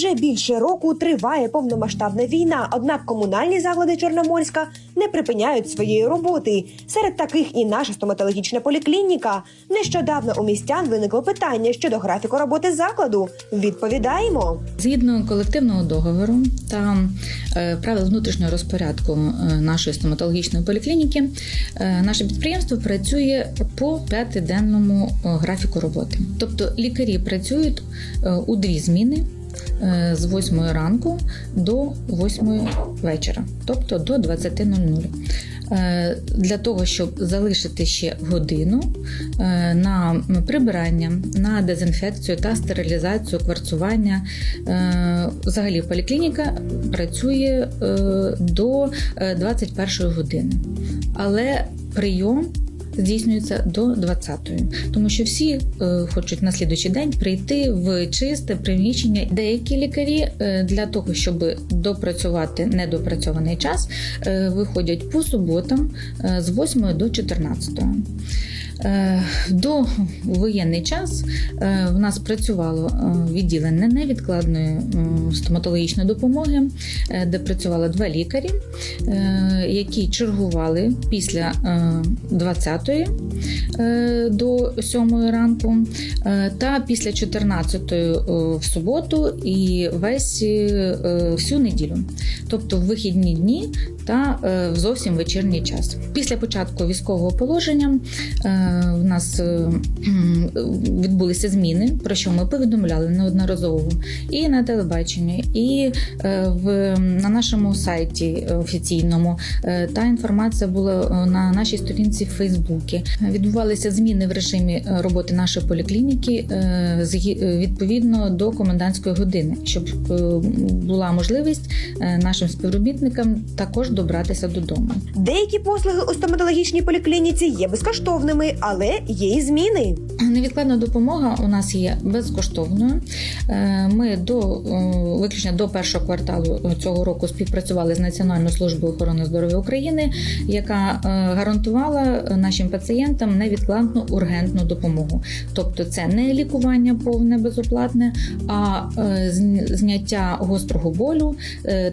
Вже більше року триває повномасштабна війна, однак комунальні заклади Чорноморська не припиняють своєї роботи. Серед таких і наша стоматологічна поліклініка. Нещодавно у містян виникло питання щодо графіку роботи закладу. Відповідаємо. Згідно колективного договору та е, правил внутрішнього розпорядку е, нашої стоматологічної поліклініки, е, наше підприємство працює по п'ятиденному графіку роботи. Тобто лікарі працюють у дві зміни. Е, З 8 ранку до 8 вечора, тобто до 20.00. Е, Для того, щоб залишити ще годину е, на прибирання, на дезінфекцію та стерилізацію, кварцування. Взагалі поліклініка працює до е, 21 години, але прийом. Здійснюється до 20-ї, тому що всі е, хочуть на слідуючий день прийти в чисте приміщення. Деякі лікарі е, для того, щоб допрацювати недопрацьований час, е, виходять по суботам е, з 8 до 14. Е, До воєнний час е, в нас працювало е, відділення невідкладної стоматологічної допомоги, де працювало два лікарі, які чергували після е, 20-ї е, до 7 ранку, та після 14-ї е, в суботу і весь всю неділю, тобто в вихідні дні та в зовсім вечірній час. Після початку військового положення в нас е, відбулися зміни, про що ми повідомляли неодноразово і на телебаченні, і е, в на нашому сайті офіційному. Е, Та інформація була на нашій сторінці в Фейсбуці. Відбувалися зміни в режимі роботи нашої поліклініки відповідно до комендантської години, щоб була можливість нашим співробітникам також добратися додому. Деякі послуги у стоматологічній поліклініці є безкоштовними, але є і зміни. Невідкладна допомога у нас є безкоштовною. Е, Ми до е, виключно до першого кварталу цього року співпрацювали з Національною службою охорони здоров'я України, яка е, гарантувала нашим пацієнтам невідкладну ургентну допомогу. Тобто, це не лікування повне безоплатне, а зняття гострого болю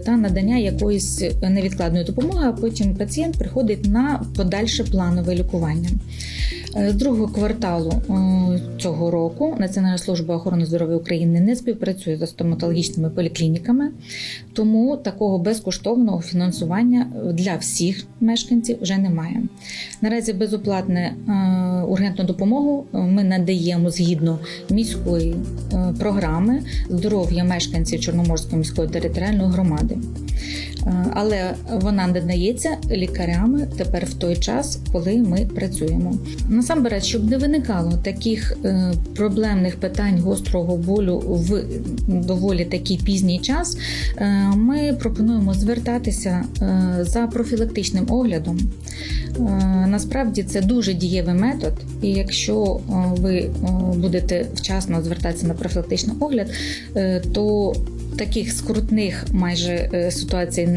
та надання якоїсь невідкладної допомоги. А потім пацієнт приходить на подальше планове лікування. Е, З другого кварталу е, цього року Національна служба охорони здоров'я України не співпрацює з стоматологічними поліклініками, тому такого безкоштовного фінансування для всіх мешканців вже немає. Наразі безоплатне е, ургентну допомогу ми надаємо згідно міської програми здоров'я мешканців Чорноморської міської територіальної громади. Але вона надається лікарями тепер в той час, коли ми працюємо. Насамперед, щоб не виникало таких е, проблемних питань гострого болю в доволі такий пізній час, е, ми пропонуємо звертатися е, за профілактичним оглядом. Насправді це дуже дієвий метод, і якщо ви будете вчасно звертатися на профілактичний огляд, то таких скрутних майже е, ситуацій,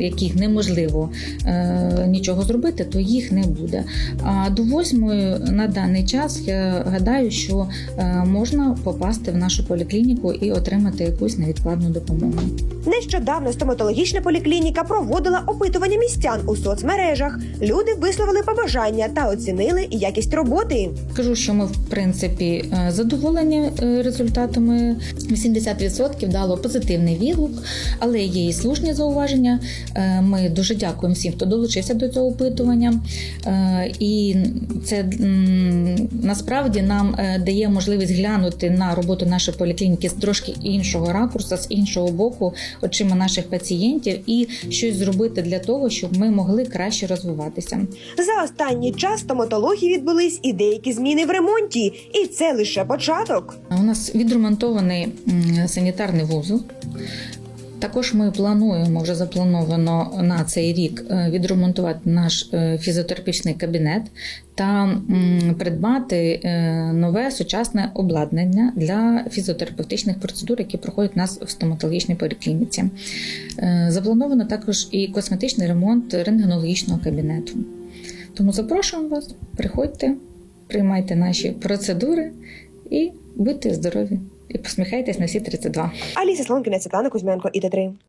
яких неможливо е, нічого зробити, то їх не буде. А до восьмої на даний час я гадаю, що е, можна попасти в нашу поліклініку і отримати якусь невідкладну допомогу. Нещодавно стоматологічна поліклініка проводила опитування містян у соцмережах. Люди висловили побажання та оцінили якість роботи. Скажу, що ми в принципі е, задоволені е, результатами. 80% дало позитивний відгук, але є і слушні зауваження. Е, Ми дуже дякуємо всім, хто долучився до цього опитування. І це насправді нам дає можливість глянути на роботу нашої поліклініки з трошки іншого ракурсу, з іншого боку, очима наших пацієнтів, і щось зробити для того, щоб ми могли краще розвиватися. За останній час стоматології відбулись і деякі зміни в ремонті, і це лише початок. У нас відремонтований санітарний вузол. Також ми плануємо вже заплановано на цей рік е, відремонтувати наш е, фізіотерапевтичний кабінет та придбати е, нове сучасне обладнання для фізіотерапевтичних процедур, які проходять у нас в стоматологічній поліклініці. Заплановано також і косметичний ремонт рентгенологічного кабінету. Тому запрошуємо вас, приходьте, приймайте наші процедури і будьте здорові і посміхайтесь на всі 32. Аліса Слонкіна, Світлана Кузьменко, і Т3.